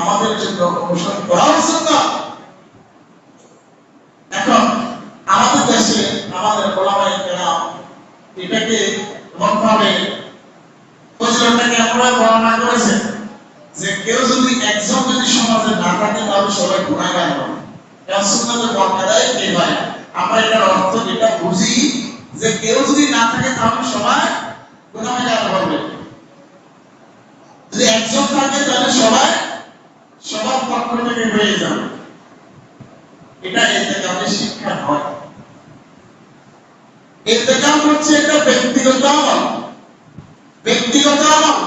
আমাদের জন্য অনুসরণ করা উচিত এখন আমাদের দেশে আমাদের গোলামাই কেরাম এটাকে এমনভাবে বর্ণনা করেছে যে কেউ যদি একজন যদি সমাজে না থাকে তাহলে সবাই গুণাগার হবে সুন্নাতের বর্ণনায় কে হয় আমরা এটার অর্থ এটা বুঝি যে কেউ যদি না থাকে তাহলে সবাই গুণাগার হবে যদি একজন থাকে তাহলে সবাই সবার পক্ষ থেকে হয়ে যাবে। এটা এতে এতেকামে শিক্ষা নয় এতেকাম হচ্ছে একটা ব্যক্তিগত আমল। ব্যক্তিগত আমল।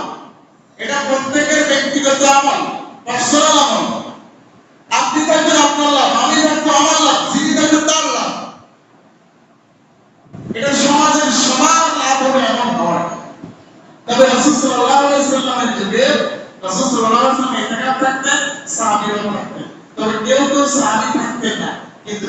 এটা প্রত্যেকের ব্যক্তিগত আমল পার্সোনাল আমল। আপনি আপনার লাভ আমি থাকব আমার লাভ যিনি থাকবেন তার লাভ এটা সমাজের সবার লাভ হবে এমন নয় তবে রাসূল সাল্লাল্লাহু আলাইহি সাল্লামের যুগে রাসূল সাল্লাল্লাহু আলাইহি সাল্লাম ইতিকাফ থাকতেন সাহাবীরাও থাকতেন তবে কেউ কেউ সাহাবী থাকতেন না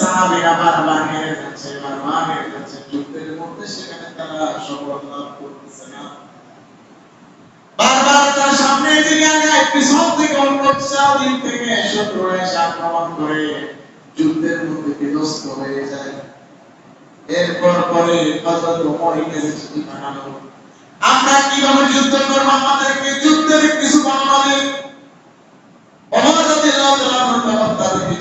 সাহাবীরা বারবার হেরে যাচ্ছে বারবার হেরে যাচ্ছে যুদ্ধের মধ্যে সেখানে তারা সফলতা লাভ করতেছে না। বারবার তার সামনে দিকে আগায় পিছন থেকে অন্য দিক থেকে শত্রু এসে আক্রমণ করে যুদ্ধের মধ্যে বিধ্বস্ত হয়ে যায়। এরপর পরে হযরত ওমরকে চিঠি পাঠানো আমরা কীভাবে যুদ্ধ করব? আমাদেরকে যুদ্ধের কিছু বর্ণনা দিন ওমর রাদিয়াল্লাহু তাআলা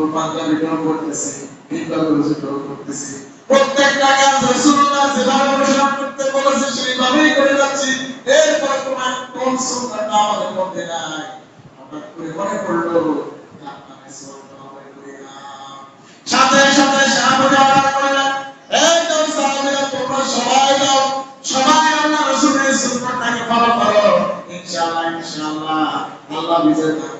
তোর পাঞ্জা বিটল করতেছি বিপ্লব বিটল করতেছি। প্রত্যেকটা কাজ রসুল্লাহ যেভাবে অনুসরণ করতে বলেছে, সেইভাবেই করে যাচ্ছি। এরপর তোমার কোন সুন্নাতটা আমাদের মধ্যে নাই? হঠাৎ করে মনে পড়ল যে আপনাকে সুন্নাত হবে করি না সাথে সাথে সাহাবীরা অর্ডার করলেন এই সাহাবীরা, তোমরা সবাই যাও, সবাই আল্লাহ রাসূলের সুন্নাতটাকে ফলো করো। ইনশাআল্লাহ ইনশাআল্লাহ, আল্লাহ বিজয় দান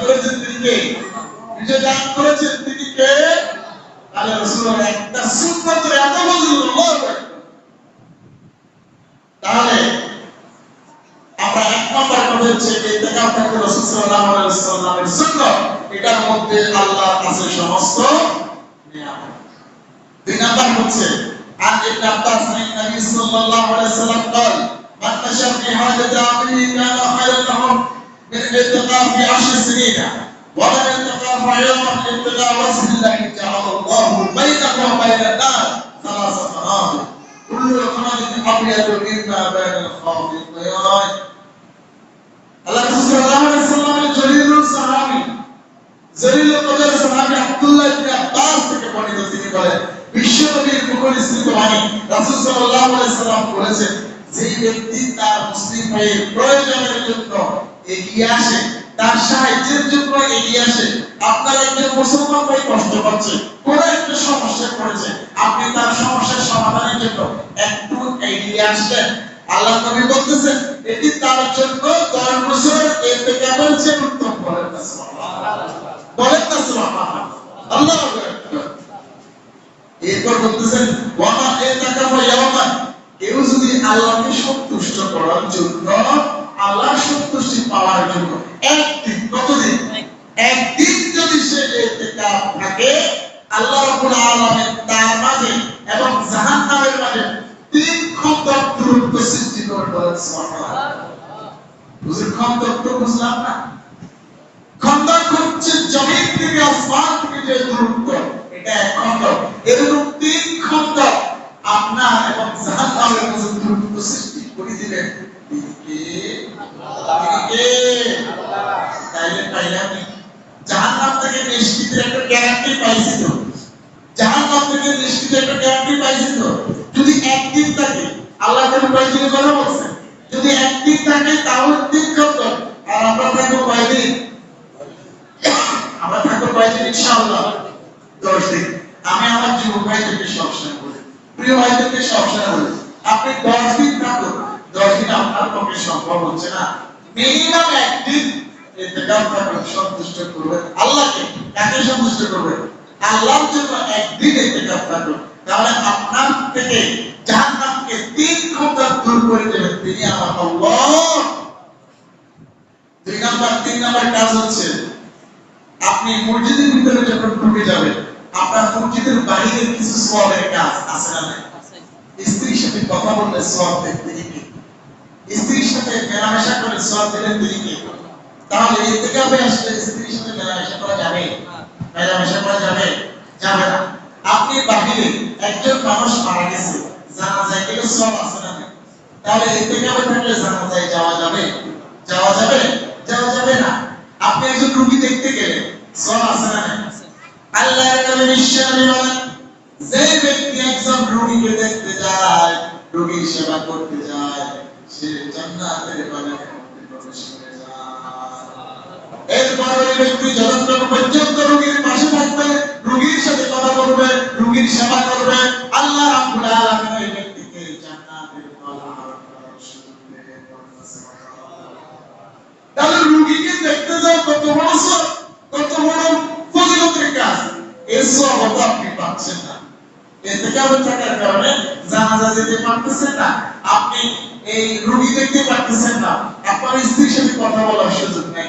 করেছেন তিনি কে? বিজয় দান করেছেন। خالد ابيض مما بين الخافقين আল্লাহ রাসূল সাল্লাল্লাহু আলাইহি সাল্লামের জলিলুল সাহাবী জলিলুল কদর সাহাবী আব্দুল্লাহ ইবনে আব্বাস থেকে বর্ণিত তিনি বলেন বিশ্বনবীর মুখনিসৃত বাণী রাসূল সাল্লাল্লাহু আলাইহি সাল্লাম বলেছেন যে ব্যক্তি তার মুসলিম ভাইয়ের প্রয়োজনের জন্য এগিয়ে আসে তার সাহায্যের জন্য এগিয়ে আসে আপনার একজন মুসলমান ভাই কষ্ট পাচ্ছে কোন একটা সমস্যা পড়েছে। আপনি তার সমস্যার সমাধানের জন্য একটু এগিয়ে আসলেন আল্লাহ নবী বলতেছেন, এটি তার জন্য দশ বছর এতেকাবের চেয়ে উত্তম বলেন না বলেন না। আল্লাহু এরপর বলতেছেন, ওয়ামা এতাকামা ইয়াওমান কেউ যদি আল্লাহকে সন্তুষ্ট করার জন্য, আল্লাহর সন্তুষ্টি পাওয়ার জন্য একদিন কতদিন? একদিন যদি সে থাকে, আল্লাহ রাব্বুল আলামিন তার মাঝে এবং জাহান্নামের মাঝে তিন খন্দক দূরত্ব সৃষ্টি করে বলেন সুবহানাল্লাহ বুঝলেন খন্দক তো বুঝলাম না খন্দক হচ্ছে জমিন থেকে আসমান থেকে যে দূরত্ব, এটা এক খন্দক এরকম তিন খন্দক আপনার এবং জাহান্নামের মাঝে দূরত্ব সৃষ্টি করে দিলেন তিনি কে? তিনি কে? তাইলে পাইলাম জাহান্নাম থেকে নিষ্কৃতির একটা গ্যারান্টি পাইছি তো। জাহান্নাম থেকে একটা গ্যারান্টি থাকে, আল্লাহ কোনো কয়দিনের কথা বলছেন যদি থাকে, তাহলে আর আমরা আমরা ইনশাআল্লাহ? আমি আমার যুবক ভাইদেরকে সবসময় বলি, প্রিয় ভাইদেরকে বলি, আপনি দশ দিন থাকুন। দশ দিন আপনার পক্ষে সম্ভব হচ্ছে না। মিনিমাম একদিন। এতেকাল থাকুন সন্তুষ্ট করবেন আল্লাহকে কাকে সন্তুষ্ট করবেন আল্লাহর জন্য একদিন এতেকাল থাকুন তাহলে আপনার থেকে জাহান্নামকে তিন ঘণ্টা দূর করে দেবেন তিনি আমার আল্লাহ। দুই নাম্বার তিন নাম্বার কাজ হচ্ছে আপনি মসজিদের ভিতরে যখন ঢুকে যাবেন আপনার মসজিদের বাইরে কিছু সওয়াবের কাজ আছে না স্ত্রীর সাথে কথা বললে তিনি কে? স্ত্রীর সাথে মেলামেশা করে সওয়াব দিলেন তিনি কে? তাহলে ইতিকাফে আসলে স্ত্রীর সাথে মেলামেশা করা যাবে? মেলামেশা করা যাবে? যাবে না। আপনি বাহিরে একজন মানুষ মারা গেছে, জানাজায় গেলে সওয়াব আছে না? তাহলে থাকলে জানাজায় যাওয়া যাবে? যাওয়া যাবে? যাওয়া যাবে না। আপনি একজন রোগী দেখতে গেলেন সব আছে না যে ব্যক্তি একজন দেখতে যায়, রোগীর সেবা করতে যায়, সে জান্নাতের ব্যক্তি যতক্ষণ পর্যন্ত রোগীর পাশে থাকবে, রোগীর সাথে কথা বলবে, রোগীর সেবা করবে। আল্লাহ তাহলে রোগীকে দেখতে যাও, কত বড় কত বড় ফজিলতের কাজ। এই সব আপনি পাচ্ছেন না। এতে কেমন থাকার কারণে জানাজা যেতে পারতেছেন না। আপনি এই রোগী দেখতে পারতেছেন না। আপনার স্ত্রীর সাথে কথা বলার সুযোগ নেই।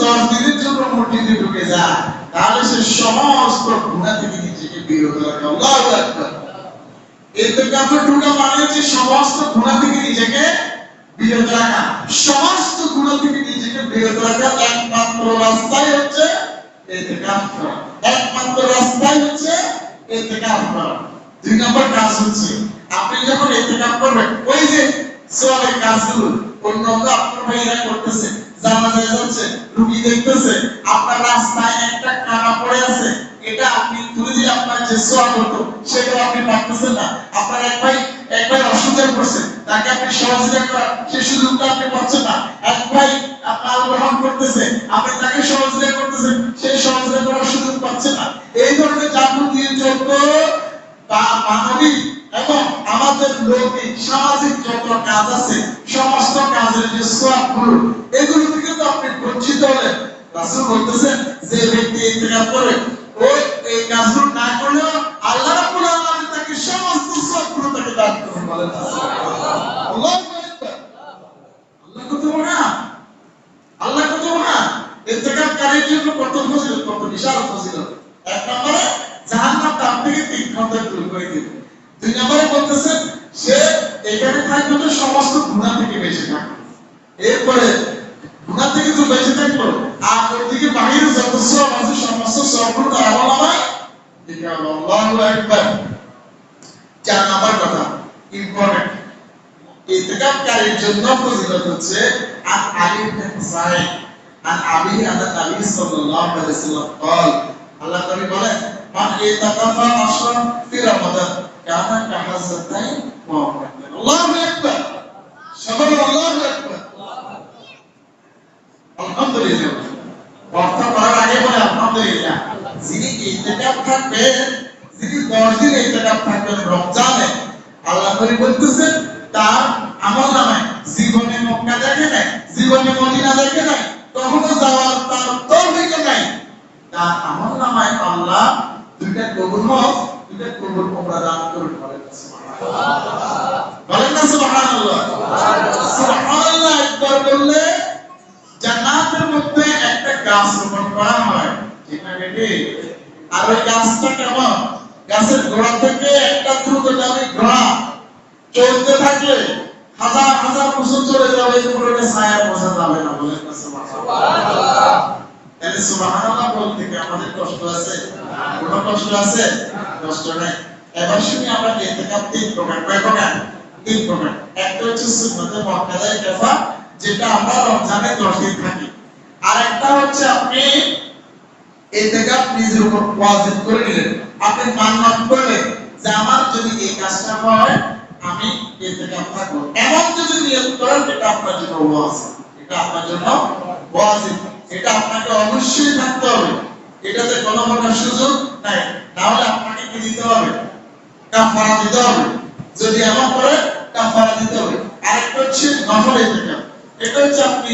দশ দিনের জন্য মসজিদে ঢুকে যায়, তাহলে সে সমস্ত গুনাহ থেকে নিজেকে বিরত রাখে আকবার। ইন্তেকালে ঢুকা মানে হচ্ছে সমস্ত গুনাহ থেকে নিজেকে বিরত রাখা সমস্ত গুনাহ থেকে নিজেকে বিরত রাখা একমাত্র রাস্তাই হচ্ছে করা একমাত্র রাস্তাই হচ্ছে ইন্তেকাল করা দুই নম্বর কাজ হচ্ছে, আপনি যখন ইন্তেকাল করবেন ওই যে সওয়ালের কাজগুলো অন্য অন্য আপনার ভাইয়েরা করতেছে জানাজায় যাচ্ছে, রুগী দেখতেছে, আপনার রাস্তায় একটা কানা পড়ে আছে, এটা আপনি তুলে দিলে আপনার যে সোয়াব হতো সেটা আপনি পাচ্ছেন না। আপনার এক ভাই এক ভাই তাকে আপনি সহযোগিতা করার সে সুযোগটা আপনি পাচ্ছেন না। এক ভাই আপনার গ্রহণ করতেছে, আপনি তাকে সহযোগিতা করতেছেন, সেই সহযোগিতা করার সুযোগ পাচ্ছেন না। এই ধরনের যাবতীয় যত বা মানবিক এবং আমাদের লৌকিক, সামাজিক যত কাজ আছে সমস্ত কাজের যে সোয়াবগুলো এগুলো থেকে তো আপনি বঞ্চিত হলেন রাসূল বলতেছেন যে ব্যক্তি ইন্তেকাল করে ওই এই কাজগুলো অর্থ করার আগে বলে আলহামদুলিল্লাহ। যিনি ইতিকাফ থাকবেন, যিনি 10 দিন ইতিকাফ থাকবেন রমজানে, আল্লাহ নবী বলতেছেন, তার আমল নামে, জীবনে মক্কা দেখে নাই, জীবনে মদিনা দেখে নাই, কখনো যাওয়ার তার তৌফিক নাই। তার আমল নামায় আল্লাহ দুইটা কবুল হজ দুইটা কবুল ওমরা দান করে, বলেন না সুবহানাল্লাহ। সুবহানাল্লাহ। একবার বললে জান্নাতের মধ্যে একটা গাছ রোপণ করা হয় বেটি? আর ওই গাছটা কেমন? গাছের গোড়া থেকে একটা দ্রুতগামী ঘোড়া চলতে থাকলে হাজার হাজার বছর চলে যাবে পুরোটা ছায়া বোঝা যাবে না, বলেন সুবহানাল্লাহ। তাহলে সুবহানাল্লাহ বলতে কি আমাদের কষ্ট আছে? কোনো কষ্ট আছে? কষ্ট নাই। এবার শুনি আমরা ইতিকাফ তিন প্রকার? কয় প্রকার? তিন প্রকার। একটা হচ্ছে সুন্নতে মুআক্কাদা ইতিকাফা যেটা আমরা রমজানে 10 দিন থাকি। আর একটা হচ্ছে আপনি ইতিকাফ নিজের উপর ওয়াজিব করে নিলেন। আপনি মান্নাত করলেন যে আমার যদি এই কাজটা হয়, আমি ইতিকাফ থাকব। এমন যদি নিয়ত করেন এটা আপনার জন্য ওয়াজিব। এটা আপনার জন্য ওয়াজিব। এটা আপনাকে অবশ্যই থাকতে হবে। এটাতে কোনো প্রকার সুযোগ নাই না হলে আপনাকে কি দিতে হবে? কাফারা দিতে হবে। যদি এমন করে কাফারা দিতে হবে। আরেকটা হচ্ছে নফল ইতিকাফ এটা হচ্ছে আপনি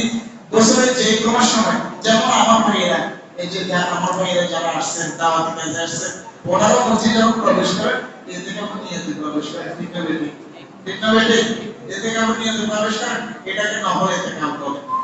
বছরের যে কোনো সময়, যেমন আমার ভাইয়েরা, এই যে আমার ভাইয়েরা যারা আসছেন, দাওয়াতি কাজে আসছেন, ওনারাও মসজিদে যখন প্রবেশ করেন ইতিকাফ নিয়তে প্রবেশ করেন। ঠিক না বেটি? ঠিক না বেটি? ইতিকাফ নিয়তে প্রবেশ করেন? এটাকে নফল ইতিকাফ বলে।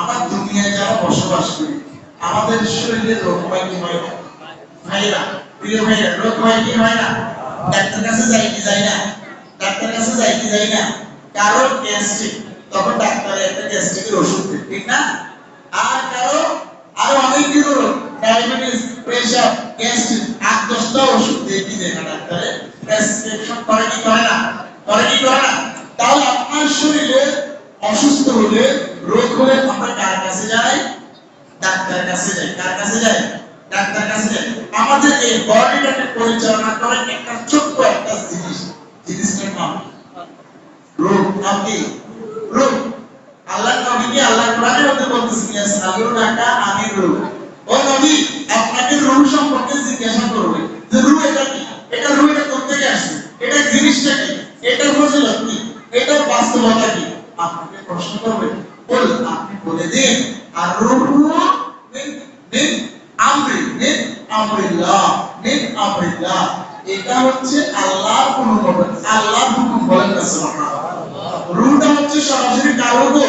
আমার দুনিয়ায় যারা বসবাস করি, আমাদের শরীরে রোগ হয় কি হয় না? ভাইরা প্রিয় ভাইরা রোগ হয় কি হয় না? ডাক্তার কাছে যাই কি যাই না? ডাক্তার কাছে যাই কি যাই না? কারও গ্যাস্ট্রিক, তখন ডাক্তারের একটা গ্যাস্ট্রিকের ওষুধ দেয়, ঠিক না? আর কারও আরও অনেক কিছু রোগ, ডায়াবেটিস প্রেসার গ্যাস্ট্রিক, আট দশটা ওষুধ দিয়ে কি দেয় না ডাক্তারে? প্রেসক্রিপশন করে কি করে না? করে কি করে না? তাহলে আপনার শরীরে অসুস্থ হলে রোগ হলে আমরা কার কাছে যাই ডাক্তার কাছে যাই কার কাছে যাই ডাক্তার কাছে যাই আমাদের এই বডিটাকে পরিচালনা করে একটা ছোট্ট একটা জিনিস। জিনিসটার নাম রোগ। নাম কি? রোগ। আল্লাহ নবী কি আল্লাহ কোরআনের মধ্যে বলতেছেন ইয়াসালু নাকা আনির রোগ। ও নবী, আপনাকে রোগ সম্পর্কে জিজ্ঞাসা করবে। যে রোগ এটা কি? এটা রোগ এটা কোথা থেকে আসছে? এটা জিনিসটা কি? এটা ফজিলত কি? এটা বাস্তবতা কি? আপনাকে প্রশ্ন করবে বল আপনি বলে দিন। আর রোগ মিন মিন আমরি মিন আমরিল্লাহ এটা হচ্ছে আল্লাহর অনুমোদন আল্লাহর হুকুম বলেন না হচ্ছে সরাসরি কারও তো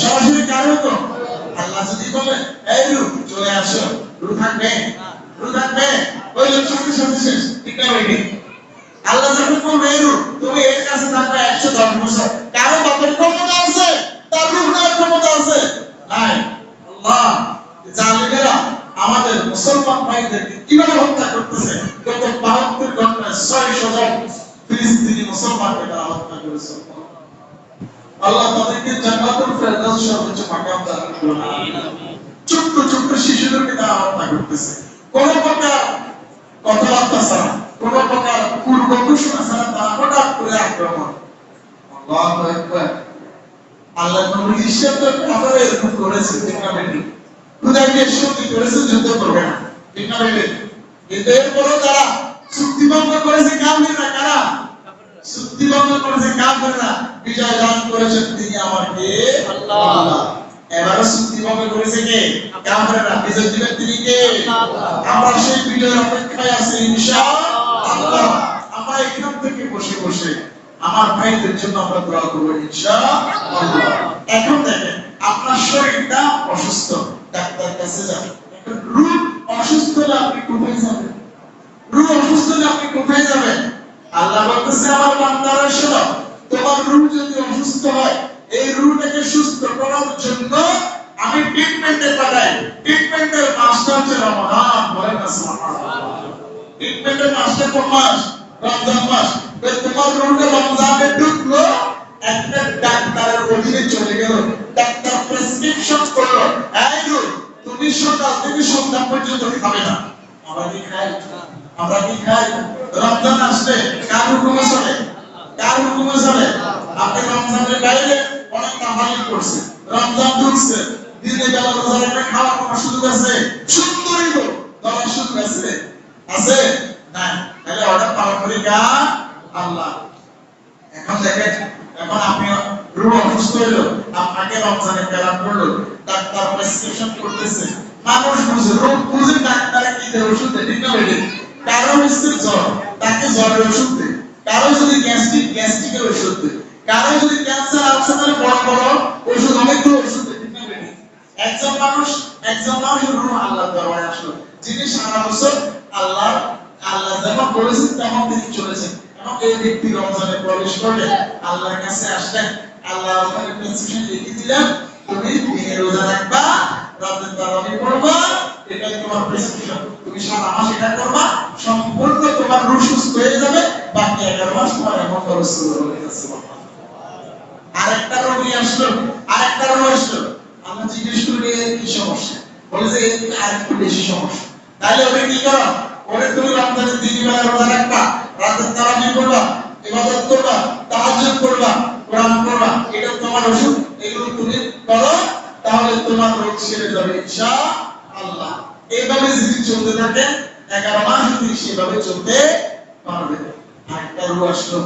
সরাসরি কারও তো আল্লাহ যদি বলে, এই রু চলে আসো। রু থাকবে রু থাকবে। ওই লোক সাথে সাথে শেষ। ঠিক না আল্লাহ যখন বলবে, এই রু তুমি এর কাছে থাকবে একশো দশ বছর কারও বাপের ক্ষমতা আছে তার রুহ নেওয়ার ক্ষমতা আছে নাই আল্লাহ জালিমেরা আমাদের মুসলমান ভাইদেরকে কীভাবে হত্যা করতেছে গত বাহাত্তর ঘন্টায় ছয়শো জন ফিলিস্তিনি মুসলমানকে তারা হত্যা করেছে আল্লাহ তাদেরকে জান্নাতুল ফেরদাউস সর্বোচ্চ মাকাম দান করুন। ছোট্ট ছোট্ট শিশুদেরকে তারা হত্যা করতেছে। কোন প্রকার কথাবার্তা ছাড়া কোন প্রকার পূর্ব ঘোষণা ছাড়া তারা হঠাৎ করে আক্রমণ। আল্লাহু আকবার। আল্লাহ নবী ঈশ্বর তো কাফারে এরকম করেছে ঠিক না বেটি খুদাকে সত্যি করেছে যুদ্ধ করবে না ঠিক না বেটি কিন্তু এরপরও তারা চুক্তি ভঙ্গ করেছে কাফিররা কারা? চুক্তি ভঙ্গ করেছে কাফিররা বিজয় দান করেছেন তিনি আমার কে আল্লাহ। এবারও করেছে কে? কাফিররা বিজয় দিবেন তিনি কে? আমরা সেই বিজয়ের অপেক্ষায় আছি ইনশাআল্লাহ আমরা এখান থেকে বসে বসে আমার ভাইদের জন্য আমরা দোয়া করব ইনশাআল্লাহ এখন দেখেন আপনার শরীরটা অসুস্থ ডাক্তার কাছে যান। রূপ অসুস্থ হলে আপনি কোথায় যাবেন? রূহ অসুস্থ হলে আপনি কোথায় যাবেন? আল্লাহ বলতেছে, আমার বান্দারা, শোনো, তোমার রূহ যদি অসুস্থ হয়, এই রূহটাকে সুস্থ করার জন্য আমি ট্রিটমেন্টে পাঠাই। ট্রিটমেন্টের মাসটা হচ্ছে রমাদান বলেন ট্রিটমেন্টের মাসটা কোন মাস? রমজান মাস। তোমার রূহটা রমজানে ঢুকলো, একটা ডাক্তারের অধীনে চলে গেল। ডাক্তার প্রেসক্রিপশন করল, এই তুমি সকাল থেকে সন্ধ্যা পর্যন্ত খাবে না। আমরা কি খাই আমরা কি খাই? রমজান আসলে কার হুকুমে চলে? কার হুকুমে চলে? আপনি রমজানের বাইরে অনেক নামালি করছে রমজান ঢুকছে, দিনে বেলা রোজা রেখে খাওয়ার কোনো সুযোগ আছে সুন্দরই হোক ধরার সুযোগ আছে আছে? না তাহলে অর্ডার পালন করি আল্লাহ। এখন দেখেন, এখন আপনি রুহ অসুস্থ হইল, আপনাকে রমজানে প্রেরণ করল, ডাক্তার প্রেসক্রিপশন করতেছে। মানুষ বুঝে, রোগ বুঝে ডাক্তারে কি দেয় ওষুধ ঠিক না বেটে কারও হচ্ছে জ্বর, তাকে জ্বরের ওষুধ দেয় কারও যদি গ্যাস্ট্রিক, গ্যাস্ট্রিকের ওষুধ দেয় কারও যদি ক্যান্সার আছে, তাহলে বড় বড় ওষুধ, অনেকগুলো ওষুধ দেয় একজন মানুষ একজন মানুষ রুহ আল্লাহ দরবারে আসলো। যিনি সারা বছর আল্লাহ আল্লাহ যেমন বলেছেন, তেমন তিনি চলেছেন। এবং এই ব্যক্তি রমজানে প্রবেশ করলেন আল্লাহর কাছে আসলেন। আল্লাহ ওখানে প্রেসক্রিপশন লিখে দিলেন, তুমি রোজা রাখবা রাতে তারাবি পড়বা এটাই তোমার প্রেসক্রিপশন তুমি সারা মাস এটা করবা, সম্পূর্ণ তোমার রূহ সুস্থ হয়ে যাবে, বাকি 11 মাস তোমার এমন খরচ করবে আরেকটা রোগী আসলো, আরেকটা রোগ আসলো। আমরা জিজ্ঞেস করি কি সমস্যা? বলে যে এর আরেকটু বেশি সমস্যা। তাহলে ওরে কি করো? ওরে তুমি রমজানের দিন বেলা রোজা রাখবা রাতে তারাবি করবা, ইবাদত করবা, তাহাজ্জুদ করবা, কোরআন পড়বা, এটা তোমার ওষুধ, এগুলো তুমি করো, তাহলে তোমার রোগ সেরে যাবে ইনশাআল্লাহ এইভাবে যদি চলতে থাকে 11 মাস তুমি সেভাবে চলতে পারবে। রোগ আসলো।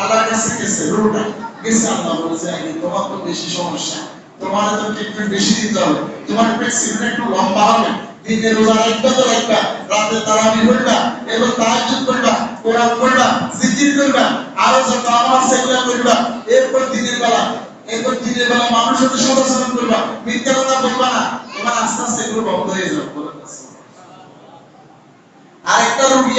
আল্লাহ তোমার তো বেশি সমস্যা, তোমার তো ট্রিটমেন্ট বেশি দিতে হবে, তোমার প্রেসক্রিপশন একটু লম্বা হবে দিনে রোজা রাখবা রাখবা রাতে তারাবি করবা এবং তাহাজ্জুদ করবা কোরআন পড়বা, জিকির করবা, আরও যত আমল সেগুলো করবা এরপর দিনের বেলা, এরপর দিনের বেলা মানুষের সাথে সদাচরণ করবা, মিথ্যা কথা বলবা না। তোমার আস্তে আস্তে এগুলো বন্ধ হয়ে যাবে না। আরেকটা রোগী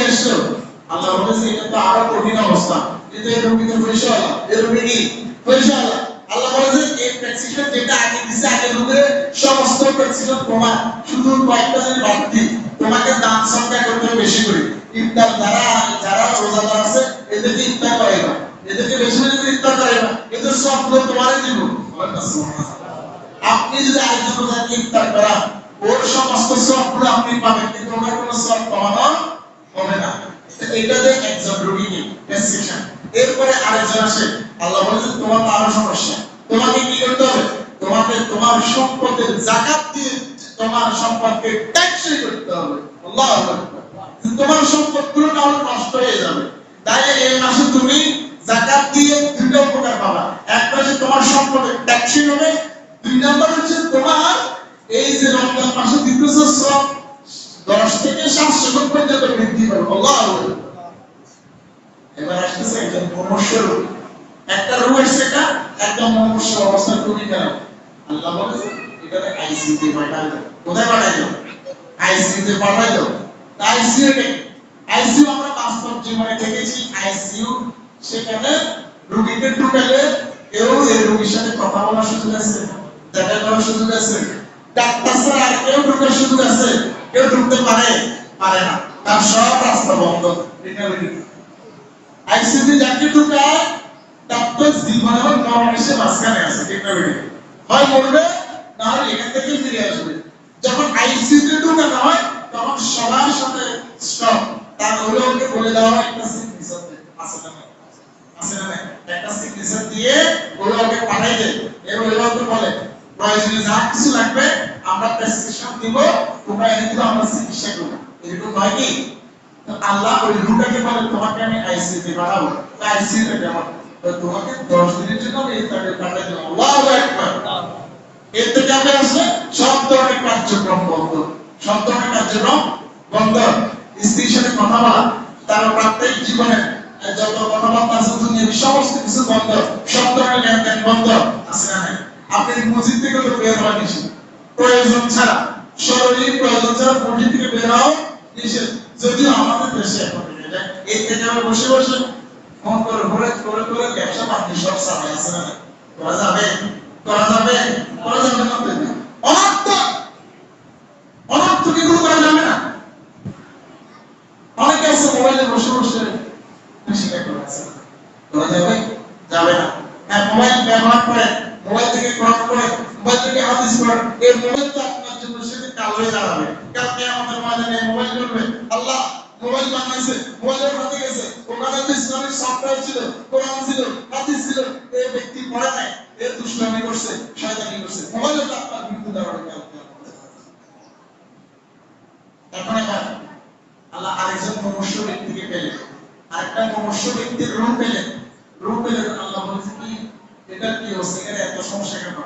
আল্লাহ বলেছে, এটা তো আরও কঠিন অবস্থা। কিন্তু এই রোগী তো পয়সা আল্লাহ এই রোগী কি? পয়সা আল্লাহ প্রেসক্রিপশন যেটা আগে দিছে, আগে শুধু কয়েকটা যদি বেশি করে। যারা যারা রোজাদার আছে। আপনি যদি আরেকজন রোজাকে করান, ওর সমস্ত আপনি পাবেন, কিন্তু ওনার কোনো সব হবে না। এটা যে একজন এরপরে আরেকজন আসে আল্লাহ বলেছে, তোমার তো আরও সমস্যা তোমাকে কি করতে হবে? তোমাকে তোমার সম্পদের জাকাত দিয়ে তোমার সম্পদকে ট্যাক্সই করতে হবে। আল্লাহ তোমার সম্পদগুলো না হলে নষ্ট হয়ে যাবে। তাই এই মাসে তুমি জাকাত দিয়ে দুটো উপকার পাবা। একটা হচ্ছে তোমার সম্পদের ট্যাক্সই হবে। দুই নাম্বার হচ্ছে তোমার এই যে রমজান মাসে দিতেছ সব দশ থেকে সাতশো গুণ পর্যন্ত বৃদ্ধি পাবে। আল্লাহ এবার আসতেছে একজন রোগ একটা রোগ এসছে এটা একদম মুমূর্ষ অবস্থা খুবই খারাপ আল্লাহ বলে এটাকে আইসিইউতে পাঠাই দাও। কোথায় পাঠাই দাও? আইসিইউতে পাঠাই দাও। আইসিইউ আইসিইউ আমরা বাস্তব জীবনে দেখেছি। আইসিইউ সেখানে রোগীকে ঢুকালে কেউ এই রোগীর সাথে কথা বলার সুযোগ আছে, দেখা করার সুযোগ আছে। ডাক্তার ছাড়া আর কেউ ঢুকার সুযোগ আছে। কেউ ঢুকতে পারে পারে না। তার সব রাস্তা বন্ধ। আইসিইউতে যাকে ঢুকায় তো জীবনে হোক মরণ আছে, ঠিক হয় মরবে, না হলে এখান থেকে ফিরে আসবে। যখন আইসিইউতে ঢুকানো হয়, তখন সবার সাথে স্টপ তার হলে ওকে বলে দেওয়া হয়, একটা সিগনেচার আছে না আছে না একটা সিগনেচার দিয়ে ওরা ওকে পাঠাই দেয় এবার ওরা ওকে বলে প্রয়োজনে যা কিছু লাগবে, আমরা প্রেসক্রিপশন দিব, তোমরা এনে দিলে আমরা চিকিৎসা করব। এরকম হয় কি? আল্লাহ ওই রুটাকে বলে, তোমাকে আমি আইসিইউতে পাঠাবো। আইসিইউতে দেওয়া তো তোমাকে দশ দিনের জন্য এর থেকে সব ধরনের কথা সমস্ত কিছু বন্ধ। সব ধরনের বন্ধ। আছে আপনি মসজিদ থেকে বের হওয়া নিষেধ। প্রয়োজন ছাড়া শরীর প্রয়োজন ছাড়া মসজিদ থেকে যদিও আমাদের দেশে এখন এই থেকে আমরা বসে বসে ফোন করে ঘুরে করে করে ব্যবসা বাণিজ্য সব চালাই আছে না করা যাবে? করা যাবে করা যাবে না তো? অনর্থ অনর্থ এগুলো করা যাবে না অনেকে আছে মোবাইলে বসে বসে সেটা করা আছে করা যাবে যাবে না হ্যাঁ মোবাইল ব্যবহার করে মোবাইল থেকে ক্রস করে মোবাইল থেকে হাদিস করে এই মোবাইল তো আপনার জন্য সেদিন কাল হয়ে দাঁড়াবে কালকে আমাদের ময়দানে মোবাইল করবে আল্লাহ মোবাইল বানাইছে মোবাইলের হাতে গেছে ওখানে তো ইসলামিক সফটওয়্যার ছিল কোরআন ছিল হাদিস ছিল এই ব্যক্তি পড়ে নাই এর দুষ্টামি করছে শয়তানি করছে মোবাইলে তো আপনার মৃত্যু দাঁড়াবে কালকে এখন এখন আরেকজন মনুষ্য ব্যক্তিকে পেলেন? আরেকটা মনুষ্য ব্যক্তির রূপ পেলেন। রূপ পেলেন আল্লাহ বলছে কি? এটা কি হচ্ছে? এখানে এত সমস্যা কেন?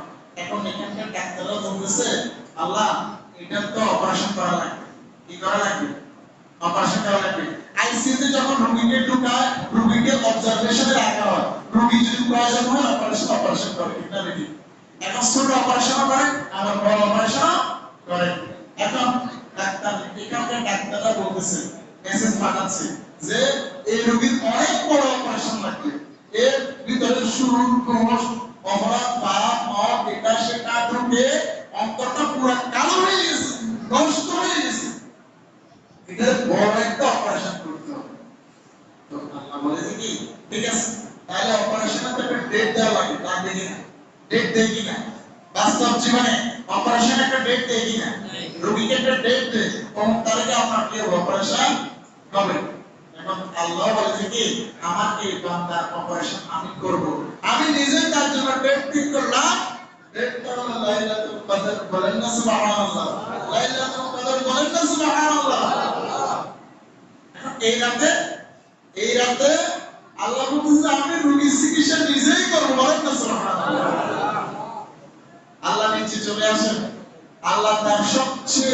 এখন এখানকার ডাক্তাররা বলতেছে, আল্লাহ এটা তো অপারেশন করা লাগবে। কি করা লাগবে? অপারেশন করা লাগবে। আইসিইউতে যখন রোগীকে ঢুকায়, রোগীকে অবজারভেশনে রাখা হয়। রোগী যদি প্রয়োজন হয় অপারেশন অপারেশন করে। ঠিক না বেটি এখন ছোট অপারেশন করে, আবার বড় অপারেশন করে। এখন ডাক্তার, এখানকার ডাক্তাররা বলতেছে মেসেজ পাঠাচ্ছে যে এই রোগীর অনেক বড় অপারেশন লাগবে এর ভিতরে শুরু ক্রমশ অপরাধ পাপ মদ এটা সেটা ঢুকে অন্তরটা পুরো কালো হয়ে গেছে নষ্ট হয়ে গেছে। এটা বড় একটা অপারেশন করতে হবে। তো আল্লাহ কি? ঠিক আছে তাহলে অপারেশনের তো একটা ডেট দেওয়া লাগে তা দেখি না ডেট দেয় বাস্তব জীবনে অপারেশন একটা ডেট দেয় কি না রোগীকে একটা ডেট দেয়। কোন তারিখে আপনার কি অপারেশন হবে এখন আল্লাহ বলেছে কি? আমার এই বান্দার অপারেশন আমি নিজে তার জন্য ডেট ঠিক করলাম। ডেটটা হলো লাইলাতুল কদর এই রাতে এই রাতে আল্লাহ বলতেছে, আমি চিকিৎসা নিজেই করব। আল্লাহ নিচে চলে আসেন। আল্লাহ তার সবচেয়ে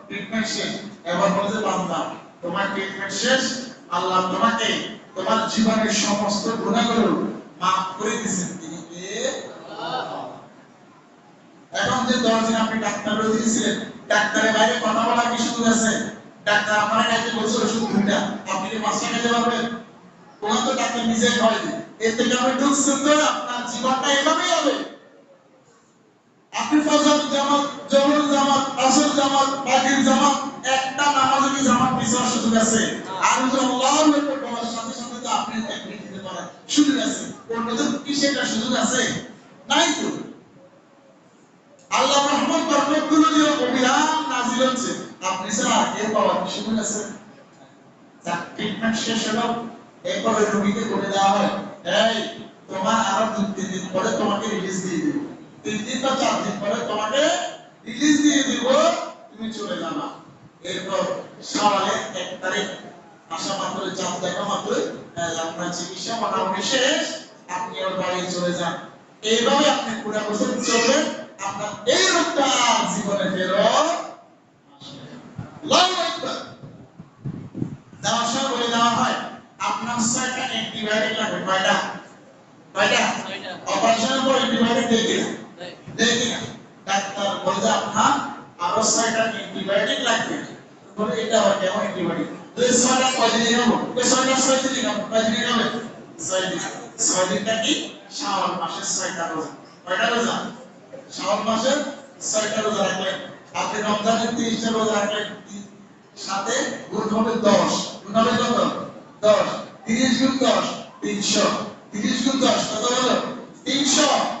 ট্রিটমেন্ট শেষ। এবার বলে যে বান্দা, তোমার ট্রিটমেন্ট শেষ, আল্লাহ তোমাকে তোমার জীবনের সমস্ত গুণাগুলো মাফ করে দিয়েছেন। তিনি এখন যে দশদিন আপনি ডাক্তার দিয়েছিলেন, ডাক্তারের বাইরে কথা বলার কি সুযোগ আছে? ডাক্তার আপনার কাছে বলছে ওষুধ দুইটা আপনি কি পাঁচটা খেতে পারবেন? ওরা তো ডাক্তার নিজে খাওয়াই এর থেকে আপনি ঢুকছেন তো আপনার জীবনটা এভাবেই হবে। ফজর জামাত জোহর জামাত আসর জামাত মাগরিব জামাত, একটা নামাজে কি জামাত হওয়ার সুযোগ আছে। আর যে আল্লাহর উপর বলার সাথে সাথে তো আপনি এক মিনিট দিতে পারেন। সুযোগ আছে। অন্যদের কি সেটা সুযোগ আছে। নাই তো আল্লাহ রহমত বরকতগুলো যে নাজিল হচ্ছে। আপনি স্যার আর কেউ পাওয়ার সুযোগ আছে? ট্রিটমেন্ট শেষ হলো। এরপরে রোগীকে বলে দেওয়া হয়, এই, তোমার আরও দুই তিন দিন পরে তোমাকে রিলিজ দিয়ে দিব। তিন দিন বা চার দিন পরে তোমাকে রিলিজ দিয়ে দিব তুমি চলে যাবা এরপর সকালে এক তারিখ আসা মাত্র চাপ দেখা মাত্র আপনার চিকিৎসা মোটামুটি শেষ আপনি ওর বাড়ি চলে যান এইভাবে আপনি পুরো বছর চলবেন আপনার এই রোগটা জীবনে ফেরত। যাওয়ার সময় হয় অ্যান্টিবায়োটিক দিয়ে দিলাম দিয়ে দিলাম ডাক্তার বলে আপনার আরও ছয়টা অ্যান্টিবায়োটিক লাগবে বলে এটা হয় কেমন অ্যান্টিবায়োটিক শাওয়াল মাসের ছয়টা রোজা কয়টা রোজা রাখলেন সাথে দশ দশ তিরিশ গুণ দশ তিনশো তিরিশ গুণ দশ, কত হলো? তিনশো।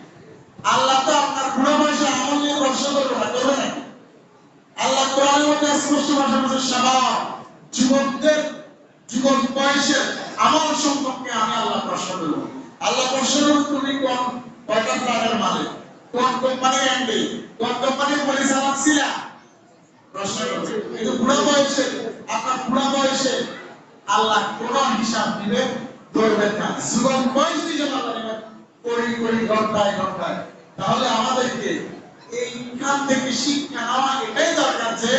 আল্লাহ তো আপনার বুড়ো বয়সে আমল নিয়ে প্রশ্ন করবে না করবে না আল্লাহ কোরআনের মধ্যে স্পষ্ট ভাষা বলছে শাবাব যুবকদের যুবক বয়সের আমল সম্পর্কে আমি আল্লাহ প্রশ্ন করব। আল্লাহ প্রশ্ন করব, তুমি কোন কয়টা ফ্ল্যাটের মালিক? কোন কোম্পানির এমডি? কোন কোম্পানির পরিচালক ছিলা? প্রশ্ন করবে কিন্তু বুড়া বয়সে, আপনার বুড়া বয়সে আল্লাহ কোন হিসাব দিবে ধরবেন না। যুবক বয়স দিয়ে আল্লাহ করি করি, ঘন্টায় ঘন্টায়। তাহলে আমাদেরকে এইখান থেকে শিক্ষা নেওয়া এটাই দরকার যে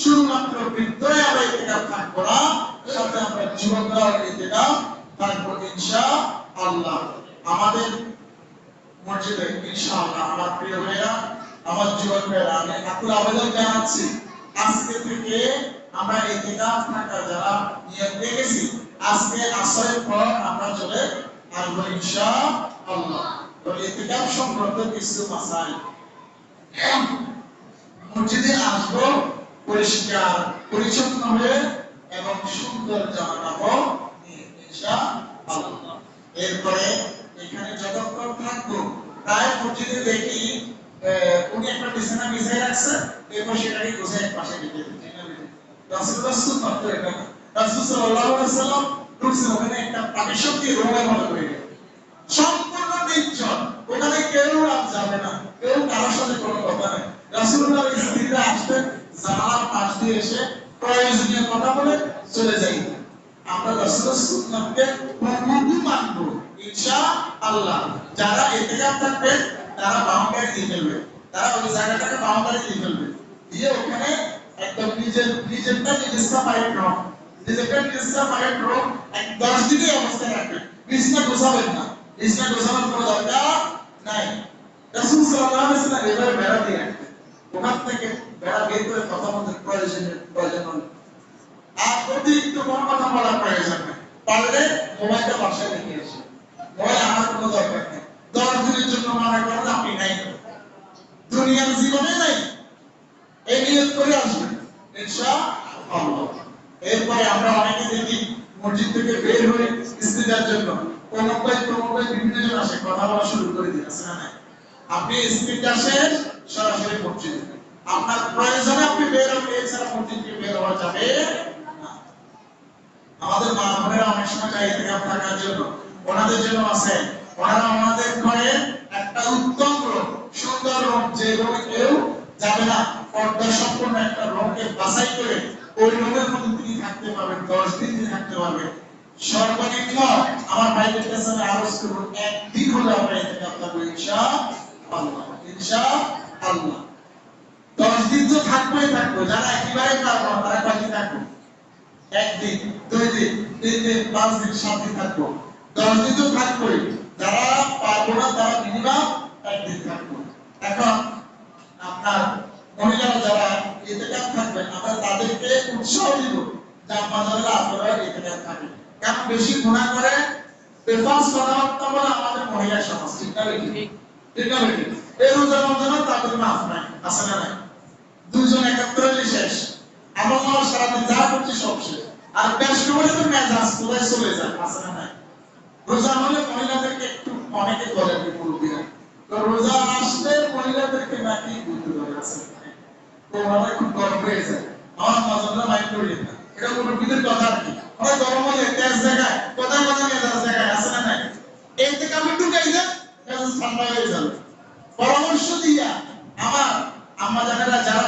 শুধুমাত্র বৃদ্ধই আমরা ইতিকাফ থাকব না সাথে আমরা যুবকরাও ইতিকাফ থাকব ইনশা আল্লাহ আমাদের মসজিদে ইনশাআল্লাহ, আমার প্রিয় ভাইরা আমার যুবক ভাইরা আমি আকুল আবেদন জানাচ্ছি, আজকে থেকে আমরা ইতিকাফ থাকার যারা নিয়ম দিয়ে গেছি, আজকে আসরের পর আমরা চলে আসব ইনশাআল্লাহ। মাসাইল। মসজিদে আসব, পরিষ্কার, পরিচ্ছন্ন হয়ে এবং সুন্দর এরপরে এখানে যতক্ষণ থাকব, প্রায় মসজিদে দেখি উনি একটা বিছানা বিছাই রাখছে এরপর সেটাকে গোছায় এক পাশে রেখে রাসূল সাল্লাল্লাহু আলাইহি সাল্লাম ঢুকছেন ওখানে একটা দিয়ে রোগের মতো হয়ে গেল সম্পূর্ণ নির্জন ওখানে কেউ আর যাবে না। কেউ কারোর সাথে কোনো কথা নেই। রাসূলুল্লাহ স্ত্রীরা আসতেন জানালার পাশ দিয়ে এসে প্রয়োজনীয় কথা বলে চলে যাই। আমরা রাসূলের সুন্নাতকে হুবহু মানব, ইনশাআল্লাহ। যারা ইতিকাফ থাকবেন তারা বাউন্ডারি দিয়ে ফেলবে। তারা ওই জায়গাটাকে বাউন্ডারি দিয়ে ফেলবে। দিয়ে ওখানে একদম নিজের, নিজেরটা নিজস্ব পায়ের রং নিজেরটা নিজস্ব পায়ের রং এক দশ দিনের অবস্থায় রাখবেন বিছনা গোছাবেন না। বিছনা গোছানোর কোনো দরকার নাই। রাসূল সাল্লাল্লাহু আলাইহি ওয়াসাল্লাম এভাবে বেড়া থেকে বেড়া বের করে কথা বলতে প্রয়োজন প্রয়োজন হলে। আর অতিরিক্ত কোনো কথা বলার প্রয়োজন নেই। পারলে মোবাইলটা বাসায় রেখে আসে। মোবাইল আমার কোনো দরকার নেই। দশ দিনের জন্য মানা করেন, আপনি নাই দুনিয়ার জীবনে নাই। এই নিয়ত করে আসবেন। ইনশাআল্লাহ। এরপরে আমরা অনেকে দেখি মসজিদ থেকে বের হয়ে ইস্তিদার জন্য। আমাদের ঘরে একটা উত্তম রোগ সুন্দর রোগ যে রোগে কেউ যাবে না, পর্দা সম্পূর্ণ একটা রোগকে বাছাই করে ওই রোগের মধ্যে তিনি থাকতে পারবেন, দশ দিন তিনি থাকতে পারবেন। সর্বনিম্ন আমার ভাইদের কাছে আমি আরজ করব একদিন হলে আমরা এতে আপনার ইনশা আল্লাহ ইনশা আল্লাহ দশ দিন তো থাকবোই থাকব, যারা একেবারে পারব তারা কয়দিন থাকব। একদিন দুই দিন, তিন দিন, পাঁচ দিন, সাত দিন থাকব। দশ দিন তো থাকবোই, যারা পারব না, তারা মিনিমাম একদিন থাকব। এখন আপনার মহিলারা যারা ইতেকাফ থাকবেন আমরা তাদেরকে উৎসাহ দিব যে আপনারা আপনারা ইতেকাফ থাকবেন কারণ বেশি গুণা করে বেফাস কথাবার্তা বলে আমাদের মহিলা সমাজ। ঠিক না ঠিক না এই রোজা তাদের মাফ নাই আছে না নাই? একাত্তর হলে শেষ আমার মনে সারাদিন যা করছি সব শেষ। আর বেশ করে তো মেজাজ পুরাই চলে যায় আছে না নাই? রোজা হলে মহিলাদেরকে একটু অনেকে বলে মুরব্বীরা। তো রোজা আসলে মহিলাদেরকে নাকি বুঝতে আছে তো আমার খুব গরম হয়ে যায়। আমার মাঝে মাইন্ড করে না। এটা মুরব্বীদের কথা আর কি? আমার হলে তেজ জায়গায় কোথায় কোথায় মেজাজ জায়গায়, আছে না নাই? এই থেকে আমি ঢুকাই যাই মেজাজ ঠান্ডা হয়ে যাবে। পরামর্শ দিয়া আমার আম্মা জানেরা যারা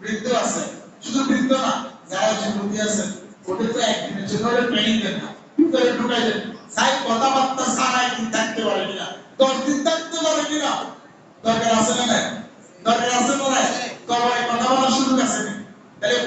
বৃদ্ধ আছে, শুধু বৃদ্ধ না, যারা যুবতী আছে, ওদের তো একদিনের জন্য ট্রেনিং দেন না। ভিতরে ঢুকাই দেন। সাই কথাবার্তা সারা একদিন থাকতে পারে কিনা? দশ দিন থাকতে পারে কিনা? দরকার আছে না? দরকার আছে না? তবে কথা বলার সুযোগ আছে তাহলে